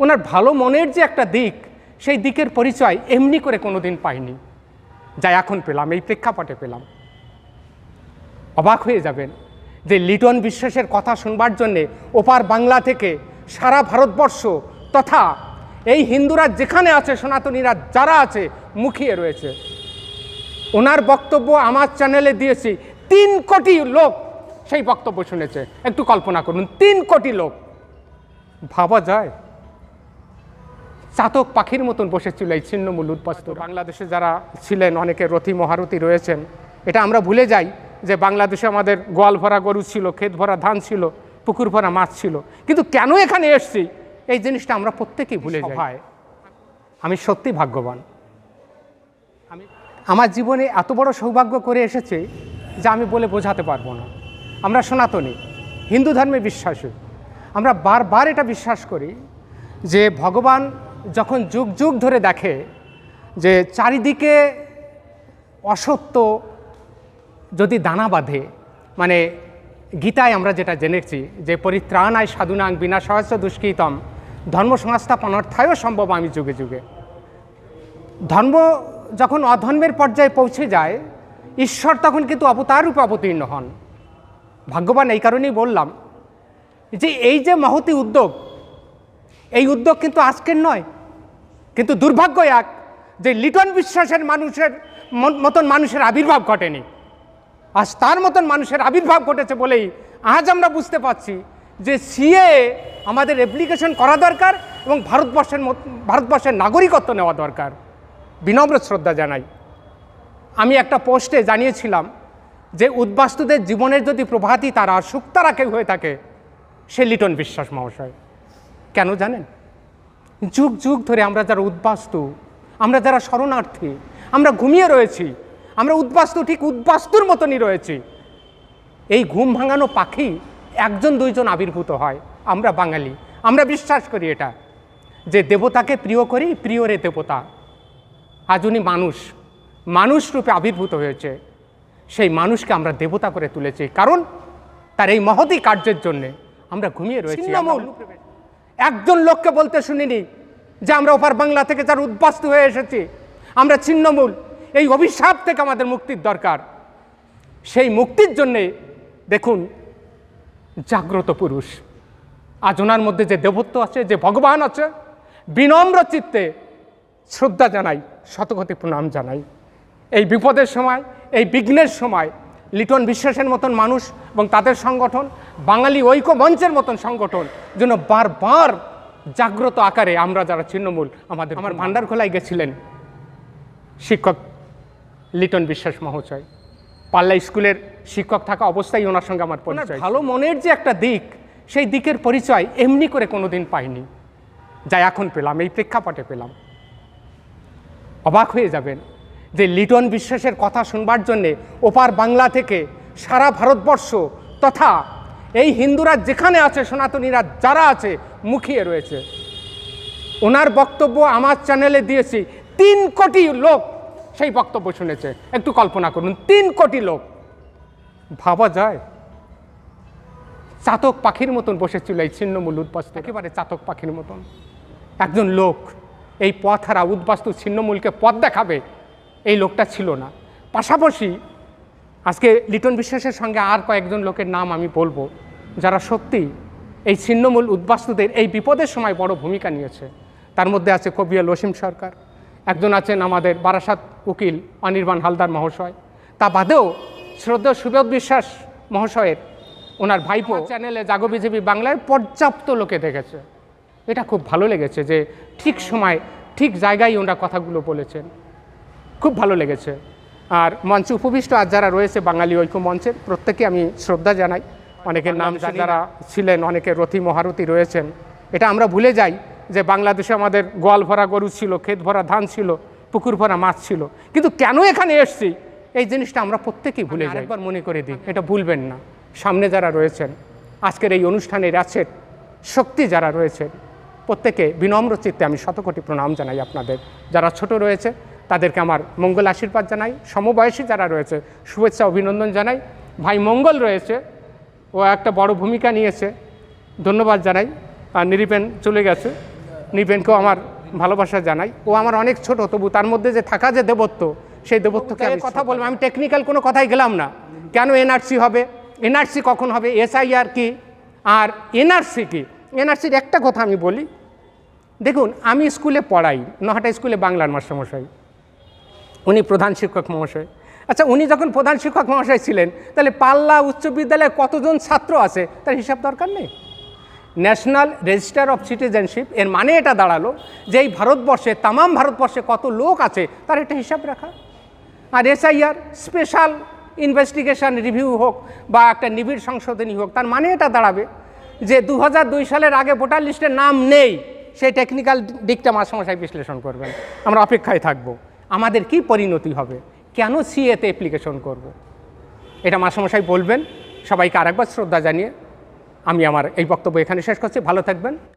ওনার ভালো মনের যে একটা দিক, সেই দিকের পরিচয় এমনি করে কোনো দিন পাইনি। যা এখন পেলাম, এই প্রেক্ষাপটে পেলাম। অবাক হয়ে যাবেন যে লিটন বিশ্বাসের কথা শুনবার জন্যে ওপার বাংলা থেকে সারা ভারতবর্ষ তথা এই হিন্দুরা যেখানে আছে, সনাতনীরা যারা আছে, মুখিয়ে রয়েছে। ওনার বক্তব্য আমার চ্যানেলে দিয়েছি, তিন কোটি লোক সেই বক্তব্য শুনেছে। একটু কল্পনা করুন, তিন কোটি লোক। ভাবা যায়? চাতক পাখির মতন বসেছিল এই ছিন্নমূল উদ্বাস্ত বাংলাদেশে যারা ছিলেন অনেকে রথি মহারথী রয়েছেন। এটা আমরা ভুলে যাই যে বাংলাদেশে আমাদের গোয়াল ভরা গরু ছিল ক্ষেত ভরা ধান ছিল পুকুর ভরা মাছ ছিল। কিন্তু কেন এখানে এসছি? এই জিনিসটা আমরা প্রত্যেকেই ভুলে যাই। ভাই আমি সত্যি ভাগ্যবান। আমি আমার জীবনে এত বড় সৌভাগ্য করে এসেছে যা আমি বলে বোঝাতে পারব না। আমরা সনাতনী হিন্দু ধর্মে বিশ্বাসী। আমরা বারবার এটা বিশ্বাস করি যে ভগবান যখন যুগ যুগ ধরে দেখে যে চারিদিকে অসত্য যদি দানা বাঁধে মানে গীতায় আমরা যেটা জেনেছি যে পরিত্রাণায় সাধুনাং বিনা সহস্র দুষ্কৃতম, ধর্ম সংস্থাপনার্থায়ও সম্ভব আমি যুগে যুগে। ধর্ম যখন অধর্মের পর্যায়ে পৌঁছে যায়, ঈশ্বর তখন কিন্তু অবতার রূপে অবতীর্ণ হন। ভাগ্যবান এই কারণেই বললাম যে এই যে মহতি উদ্যোগ এই উদ্যোগ কিন্তু আজকের নয়, কিন্তু দুর্ভাগ্য এক যে লিটন বিশ্বাসের মানুষের মতন মানুষের আবির্ভাব ঘটেনি। আজ তার মতন মানুষের আবির্ভাব ঘটেছে বলেই আজ আমরা বুঝতে পারছি যে সিএ আমাদের অ্যাপ্লিকেশন করা দরকার এবং ভারতবর্ষের ভারতবর্ষের নাগরিকত্ব নেওয়া দরকার। বিনম্র শ্রদ্ধা জানাই। আমি একটা পোস্টে জানিয়েছিলাম যে উদ্বাস্তুদের জীবনের যদি প্রভাতী তারা সুক্তারা কেউ হয়ে থাকে, সে লিটন বিশ্বাস মহাশয়। কেন জানেন? যুগ যুগ ধরে আমরা যারা উদ্বাস্তু আমরা যারা শরণার্থী আমরা ঘুমিয়ে রয়েছি আমরা উদ্বাস্তু ঠিক উদ্বাস্তুর মতনই রয়েছি। এই ঘুম ভাঙানো পাখি একজন দুইজন আবির্ভূত হয়। আমরা বাঙালি। আমরা বিশ্বাস করি এটা। যে দেবতাকে প্রিয় করি প্রিয় রে দেবতা। আজ উনি মানুষ। মানুষ রূপে আবির্ভূত হয়েছে। সেই মানুষকে আমরা দেবতা করে তুলেছি। কারণ তার এই মহতি কার্যের জন্যে আমরা ঘুমিয়ে রয়েছি। একজন লোককে বলতে শুনিনি যে আমরা ওপার বাংলা থেকে যার উদ্বাস্ত হয়ে এসেছি। আমরা ছিন্নমূল। এই অভিশাপ থেকে আমাদের মুক্তির দরকার। সেই মুক্তির জন্যে দেখুন, জাগ্রত পুরুষ। আজ ওনার মধ্যে যে দেবত্ব আছে, যে ভগবান আছে, বিনম্র চিত্তে শ্রদ্ধা জানাই শতকতি প্রণাম জানাই। এই বিপদের সময়, এই বিঘ্নের সময় লিটন বিশ্বাসের মতন মানুষ এবং তাদের সংগঠন বাঙালি ঐক্য মঞ্চের মতন সংগঠন যেন বারবার জাগ্রত আকারে আমরা যারা ছিন্নমূল আমাদের আমার ভান্ডার খোলায় গেছিলেন শিক্ষক লিটন বিশ্বাস মহাশয়। পাল্লা স্কুলের শিক্ষক থাকা অবস্থায় ওনার সঙ্গে আমার পরিচয় ভালো মনের যে একটা দিক সেই দিকের পরিচয় এমনি করে কোনোদিন পাইনি। যা এখন পেলাম এই প্রেক্ষাপটে পেলাম। অবাক হয়ে যাবেন যে লিটন বিশ্বাসের কথা শুনবার জন্যে ওপার বাংলা থেকে সারা ভারতবর্ষ তথা এই হিন্দুরা যেখানে আছে, সনাতনীরা যারা আছে, মুখিয়ে রয়েছে। ওনার বক্তব্য আমার চ্যানেলে দিয়েছি, তিন কোটি লোক সেই বক্তব্য শুনেছে। একটু কল্পনা করুন, তিন কোটি লোক। ভাবা যায়? চাতক পাখির মতন বসেছিল এই ছিন্নমূল উদ্বাস্তু একেবারে চাতক পাখির মতন। একজন লোক এই পথ হারা উদ্বাস্তু ছিন্নমূলকে পথ দেখাবে। এই লোকটা ছিল না। পাশাপাশি আজকে লিটন বিশ্বাসের সঙ্গে আর কয়েকজন লোকের নাম আমি বলব যারা সত্যি এই ছিন্নমূল উদ্বাস্তুদের এই বিপদের সময় বড় ভূমিকা নিয়েছে। তার মধ্যে আছে কবিয়াল ওসিম সরকার একজন আছেন আমাদের বারাসাত উকিল অনির্বাণ হালদার মহাশয়। তা বাদেও শ্রদ্ধা সুবোধ বিশ্বাস মহাশয়ের ওনার ভাইপো চ্যানেলে জাগো বিজেপি বাংলায় পর্যাপ্ত লোকে দেখেছে। এটা খুব ভালো লেগেছে যে ঠিক সময় ঠিক জায়গায় ওনারা কথাগুলো বলেছেন। খুব ভালো লেগেছে। আর মঞ্চে উপবিষ্ট আজ যারা রয়েছে বাঙালি ঐক্য মঞ্চের প্রত্যেকে আমি শ্রদ্ধা জানাই। অনেকের নাম যারা ছিলেন অনেকে রথি মহারথী রয়েছেন। এটা আমরা ভুলে যাই যে বাংলাদেশে আমাদের গোয়াল ভরা গরু ছিল ক্ষেত ভরা ধান ছিল পুকুর ভরা মাছ ছিল। কিন্তু কেন এখানে এসছি? এই জিনিসটা আমরা প্রত্যেকেই ভুলে যাই। একবার মনে করে দিই। এটা ভুলবেন না। সামনে যারা রয়েছেন আজকের এই অনুষ্ঠানের আছেন শক্তি যারা রয়েছেন প্রত্যেকে বিনম্র চিত্তে আমি শতকোটি প্রণাম জানাই আপনাদের। যারা ছোট রয়েছে তাদেরকে আমার মঙ্গল আশীর্বাদ জানাই। সমবয়সী যারা রয়েছে শুভেচ্ছা অভিনন্দন জানাই। ভাই মঙ্গল রয়েছে ও একটা বড় ভূমিকা নিয়েছে। ধন্যবাদ জানাই। আর নিরিপেন চলে গেছে। নিবেনকেও আমার ভালোবাসা জানাই। ও আমার অনেক ছোট তবু তার মধ্যে যে থাকা যে দেবত্ব সেই দেবত্বকে আমি কথা বলব? আমি টেকনিক্যাল কোনো কথাই গেলাম না। কেন এনআরসি হবে? এনআরসি কখন হবে? এসআইআর কি? আর এনআরসি কি? এনআরসির একটা কথা আমি বলি। দেখুন আমি স্কুলে পড়াই নহাটা স্কুলে বাংলার মাস্টারমশাই। উনি প্রধান শিক্ষক মহাশয়। আচ্ছা উনি যখন প্রধান শিক্ষক মহাশয় ছিলেন, তাহলে পাল্লা উচ্চ বিদ্যালয়ে কতজন ছাত্র আছে? তার হিসাব দরকার নেই। ন্যাশনাল রেজিস্টার অফ সিটিজেনশিপ এর মানে এটা দাঁড়াল যে এই ভারতবর্ষে, তামাম ভারতবর্ষে কত লোক আছে, তার একটা হিসাব রাখা। আর এসআইআর স্পেশাল ইনভেস্টিগেশন রিভিউ হোক বা একটা নিবিড় সংশোধনী হোক, তার মানে এটা দাঁড়াবে যে দু হাজার দুই সালের আগে ভোটার লিস্টের নাম নেই, সেই টেকনিক্যাল দিকটা মাসমশাই বিশ্লেষণ করবেন। আমরা অপেক্ষায় থাকব। আমাদের কি পরিণতি হবে। কেন সিএতে অ্যাপ্লিকেশন করব। এটা মাসমশাই বলবেন, সবাইকে আরেকবার শ্রদ্ধা জানিয়ে আমি আমার এই বক্তব্য এখানে শেষ করছি। ভালো থাকবেন।